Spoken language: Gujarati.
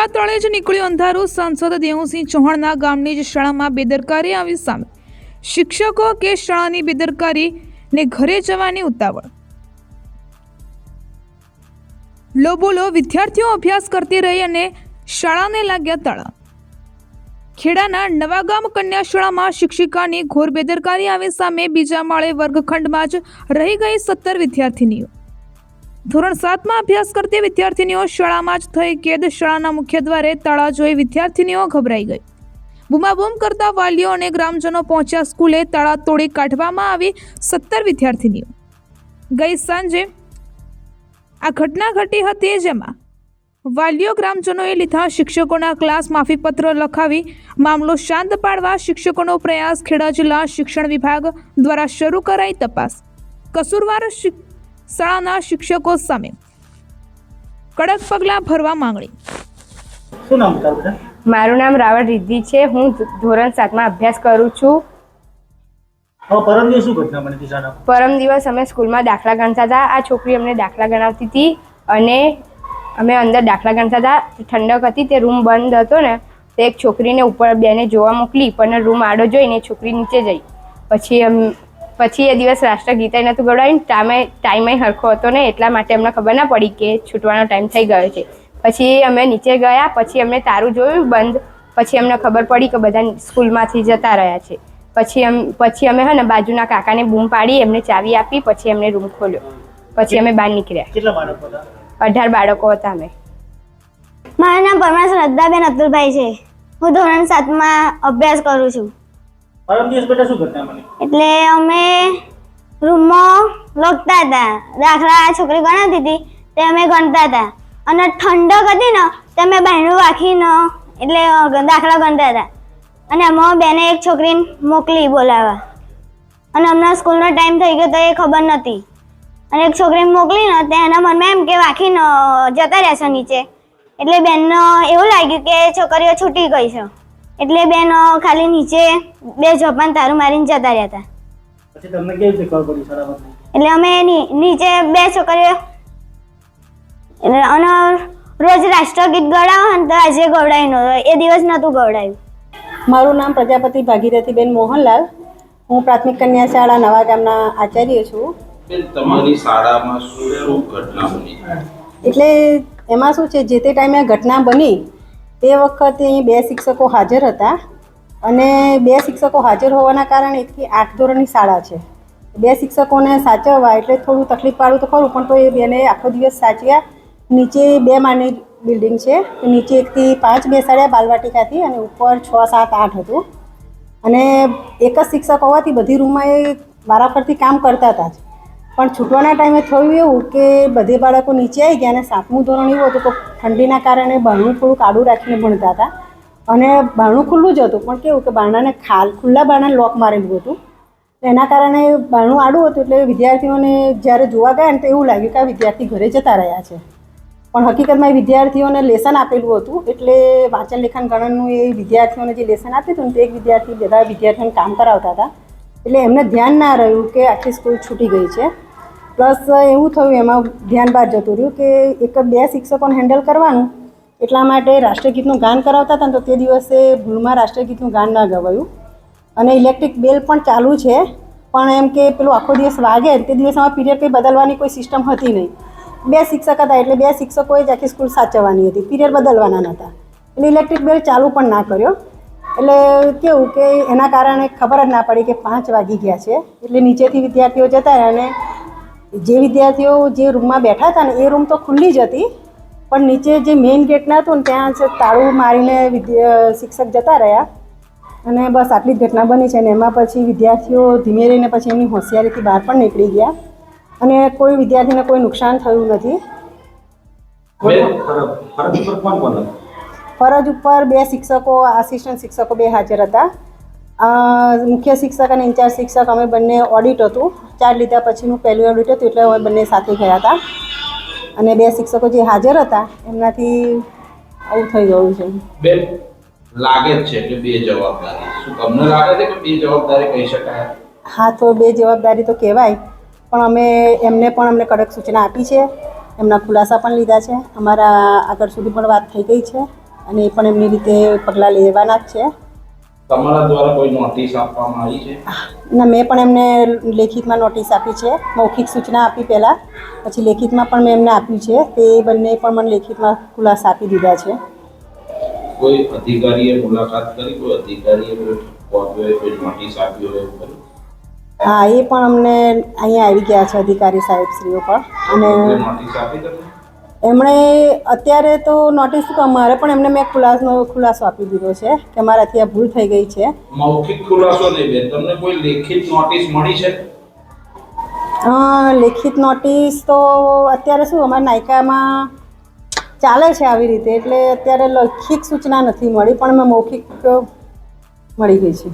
જોયા ત્રણે જ નીકળ્યું અંધારું. સાંસદ દેવુસિંહ ચૌહાણના ગામની જ શાળામાં બેદરકારી આવી સામે. શિક્ષકો કે શાળાની બેદરકારી ને ઘરે જવાની ઉતાવળ. લોબોલો વિદ્યાર્થીઓ અભ્યાસ કરતી રહી અને શાળાને લાગ્યા તાળા ખેડાના નવાગામ કન્યા શાળામાં શિક્ષિકાની ઘોર બેદરકારી આવી સામે બીજા માળે વર્ગખંડમાં જ રહી ગઈ સત્તર વિદ્યાર્થીનીઓ. ધોરણ સાતમાં અભ્યાસ કરતી વિદ્યાર્થીનીઓ શાળામાં જ થઈ કેદ. શાળાના મુખ્ય દ્વારે તાળા જોઈ વિદ્યાર્થીનીઓ ગભરાઈ ગઈ. બૂમાબૂમ કરતા વાલીઓ અને ગ્રામજનો પહોંચ્યા સ્કૂલે તાળા તોડી કાઢવામાં આવી સત્તર વિદ્યાર્થીનીઓ. ગઈ સાંજે આ ઘટના ઘટી હતી જેમાં વાલીઓ ગ્રામજનોએ લીધા શિક્ષકોના ક્લાસ માફીપત્ર લખાવી મામલો શાંત પાડવા શિક્ષકોનો પ્રયાસ ખેડા જિલ્લા શિક્ષણ વિભાગ દ્વારા શરૂ કરાઈ તપાસ. કસૂરવાર શાળાના શિક્ષકો સામે કડક પગલાં ભરવા માંગણી. શું નામ તારું મારું નામ રાવળ રિદ્ધિ છે. હું ધોરણ સાતમાં અભ્યાસ કરું છું. પરમ દિવસ શું ઘટના બની હતી શાળામાં? પરમ દિવસ અમે સ્કૂલમાં દાખલા ગણતા હતા. આ છોકરી અમને દાખલા ગણાવતી હતી અને અમે અંદર દાખલા ગણતા હતા. ઠંડક હતી તે રૂમ બંધ હતો ને તે એક છોકરીને ઉપર બેને જોવા મોકલી પણ રૂમ આડો જોઈને છોકરી નીચે જઈ. પછી અમ પછી એ દિવસ રાષ્ટ્રગીતા નહોતું ગવડાવ્યું ટાઈમે ટાઈમે હરખો હતો ને એટલા માટે અમને ખબર ના પડી કે છૂટવાનો ટાઈમ થઈ ગયો છે. પછી અમે નીચે ગયા પછી અમને તારું જોયું બંધ પછી અમને ખબર પડી કે બધા સ્કૂલમાંથી જતા રહ્યા છે. પછી અમ પછી અમે હે ને બાજુના કાકાને બૂમ પાડી એમને ચાવી આપી પછી એમને રૂમ ખોલ્યો. પછી અમે બહાર નીકળ્યા. કેટલા બાળકો હતા? અઢાર બાળકો હતા અમે. મારું નામ પરમાર શ્રદ્ધાબેન અતુલભાઈ છે. હું ધોરણ સાતમાં અભ્યાસ કરું છું. પરમ દિવસ બેટા શું કરતા મને? એટલે અમે રૂમમાં લખતા હતા. દાખલા છોકરી ગણાવતી હતી, તે અમે ગણતા હતા. અને ઠંડક હતી ને, તે અમે બહેનું રાખીને, એટલે દાખલા ગણતા હતા. અને એમાં બેને એક છોકરીને મોકલી બોલાવવા. અને હમણાં સ્કૂલનો ટાઈમ થઈ ગયો તો એ ખબર નથી અને એક છોકરીને મોકલીને, તે એના મનમાં એમ કે વાંખીને જતા રહેશે નીચે. એટલે બેનનો એવું લાગ્યું કે છોકરીઓ છૂટી ગઈ છે. એટલે બેન ખાલી નીચે બે જોપાન તારું મારીને જતા રહ્યા હતા. પછી તમને કેવી રીતે ખબર પડી એટલે અમે નીચે બે છોકરીઓ એટલે અને રોજ રાષ્ટ્રગીત ગવડાવો ને તો આજે ગવડાવી નહોતો એ દિવસ નહોતું ગવડાવ્યું મારું નામ પ્રજાપતિ ભાગીરથીબેન મોહનલાલ. હું પ્રાથમિક કન્યા શાળા નવા ગામના આચાર્ય છું. તમારી શાળામાં શું શું ઘટના બની? એટલે એમાં શું છે જે તે ટાઈમે ઘટના બની તે વખતે અહીં બે શિક્ષકો હાજર હતા અને બે શિક્ષકો હાજર હોવાના કારણે એકથી આઠ ધોરણની શાળા છે. બે શિક્ષકોને સાચવવા એટલે થોડું તકલીફ પાડવું તો ખરું, પણ તો એ બેને આખો દિવસ સાચવ્યા. નીચે બે માળની બિલ્ડિંગ છે, નીચે એકથી પાંચ બેસાડ્યા બાલવાટિકાથી અને ઉપર છ, સાત, આઠ હતું. અને એક જ શિક્ષક હોવાથી બધી રૂમમાં એ વારાફરતી કામ કરતા હતા જ. પણ છૂટવાના ટાઈમે થયું એવું કે બધે બાળકો નીચે આવી ગયા અને સાતમું ધોરણ એવું હતું તો ઠંડીના કારણે બારણું થોડું કાઢું રાખીને ભણતા હતા. અને બારણું ખુલ્લું જ હતું, પણ કેવું કે બારણાને ખાલ, ખુલ્લા બારણાને લોક મારેલું હતું. એના કારણે બારણું આડું હતું એટલે વિદ્યાર્થીઓને જ્યારે જોવા ગયા ને તો એવું લાગ્યું કે આ વિદ્યાર્થી ઘરે જતા રહ્યા છે. પણ હકીકતમાં એ વિદ્યાર્થીઓને લેસન આપેલું હતું, એટલે વાંચન લેખન ગણનનું એ વિદ્યાર્થીઓને જે લેસન આપ્યું હતું ને તે એક વિદ્યાર્થી બધા વિદ્યાર્થીઓને કામ કરાવતા હતા. એટલે એમને ધ્યાન ના રહ્યું કે આખી સ્કૂલ છૂટી ગઈ છે. પ્લસ એવું થયું, એમાં ધ્યાન બહાર જતું રહ્યું કે એક જ બે શિક્ષકોને હેન્ડલ કરવાનું, એટલા માટે રાષ્ટ્રગીતનું ગાન કરાવતા હતા ને તો તે દિવસે ભૂલમાં રાષ્ટ્રગીતનું ગાન ના ગવાયું. અને ઇલેક્ટ્રિક બેલ પણ ચાલુ છે, પણ એમ કે પેલું આખો દિવસ વાગે તે દિવસમાં પીરિયડ કંઈ બદલવાની કોઈ સિસ્ટમ હતી નહીં. બે શિક્ષક હતા એટલે બે શિક્ષકોએ જ આખી સ્કૂલ સાચવવાની હતી પીરિયડ બદલવાના નહોતા. એટલે ઇલેક્ટ્રિક બેલ ચાલુ પણ ના કર્યો. એટલે કેવું કે એના કારણે ખબર જ ના પડી કે પાંચ વાગી ગયા છે. એટલે નીચેથી વિદ્યાર્થીઓ જતા રહ્યા અને જે વિદ્યાર્થીઓ જે રૂમમાં બેઠા હતા ને, એ રૂમ તો ખુલ્લી જ હતી. પણ નીચે જે મેઇન ગેટના હતું ને, ત્યાં તાળું મારીને શિક્ષક જતા રહ્યા. અને બસ આટલી જ ઘટના બની છે ને, એમાં પછી વિદ્યાર્થીઓ ધીમે રહીને પછી એમની હોશિયારીથી બહાર પણ નીકળી ગયા. અને કોઈ વિદ્યાર્થીને કોઈ નુકસાન થયું નથી. ફરજ ઉપર બે શિક્ષકો આસિસ્ટન્ટ શિક્ષકો બે હાજર હતા. મુખ્ય શિક્ષક અને ઇન્ચાર્જ શિક્ષક અમે બંને ઓડિટ હતું. ચાર લીધા પછીનું પહેલું ઓડિટ હતું એટલે અમે બંને સાથે ગયા હતા. અને બે શિક્ષકો જે હાજર હતા એમનાથી આવું થઈ ગયું છે. બેન લાગે જ છે કે બે જવાબદારી. શું તમને લાગે છે કે બે જવાબદારી કહી શકાય? હા તો બે જવાબદારી તો કહેવાય. પણ અમે એમને પણ અમને કડક સૂચના આપી છે. એમના ખુલાસા પણ લીધા છે. અમારા આગળ સુધી પણ વાત થઈ ગઈ છે. અને એ પણ એમની રીતે પગલાં લેવાના જ છે. તમારા દ્વારા કોઈ નોટિસ આપવામાં આવી છે? ના મેં પણ એમને લેખિતમાં નોટિસ આપી છે. મૌખિક સૂચના આપી પહેલાં. પછી લેખિતમાં પણ મેં એમને આપ્યું છે. તે બંને પણ મને લેખિતમાં ખુલાસા આપી દીધા છે. કોઈ અધિકારીએ મુલાકાત કરી? કોઈ અધિકારીએ કોઈ નોટિસ આપી હોય હા એ પણ અમને અહીંયા આવી ગયા છે અધિકારી સાહેબ શ્રીઓ પણ. અને નોટિસ આપી તમને? એમણે અત્યારે તો નોટિસ મારે પણ એમને મેં ખુલાસો ખુલાસો આપી દીધો છે કે મારાથી આ ભૂલ થઈ ગઈ છે. મૌખિક ખુલાસો નહીં બેન તમને કોઈ લેખિત નોટિસ મળી છે? લેખિત નોટિસ તો અત્યારે શું અમારા નાયકામાં ચાલે છે આવી રીતે એટલે અત્યારે લેખિત સૂચના નથી મળી પણ મેં મૌખિક મળી ગઈ છે.